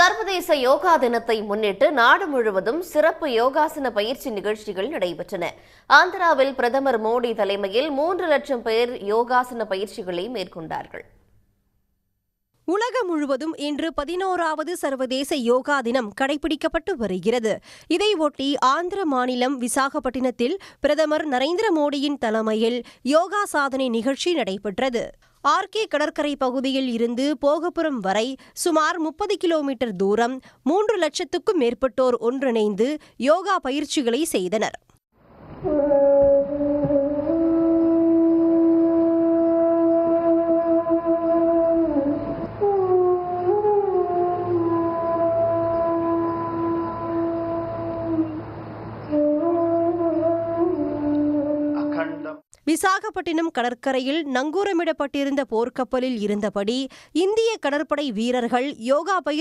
சர்வதேச யோகா தினத்தை முன்னிட்டு நாடு முழுவதும் சிறப்பு யோகாசன பயிற்சி நிகழ்ச்சிகள் நடைபெற்றன. ஆந்திராவில் பிரதமர் மோடி தலைமையில் மூன்று லட்சம் பேர் யோகாசன பயிற்சிகளை மேற்கொண்டார்கள். உலகம் முழுவதும் இன்று பதினோராவது சர்வதேச யோகா தினம் கடைபிடிக்கப்பட்டு வருகிறது. இதையொட்டி ஆந்திர மாநிலம் விசாகப்பட்டினத்தில் பிரதமர் நரேந்திர மோடியின் தலைமையில் யோகா சாதனை நிகழ்ச்சி நடைபெற்றது. ஆர்கே கடற்கரை பகுதியில் இருந்து போகபுரம் வரை சுமார் முப்பது கிலோமீட்டர் தூரம் மூன்று லட்சத்துக்கும் மேற்பட்டோர் ஒன்றிணைந்து யோகா பயிற்சிகளை செய்தனர். விசாகப்பட்டினம் கடற்கரையில் நங்கூரமிடப்பட்டிருந்த போர்க்கப்பலில் இருந்தபடி இந்திய கடற்படை வீரர்கள் யோகா பயிர்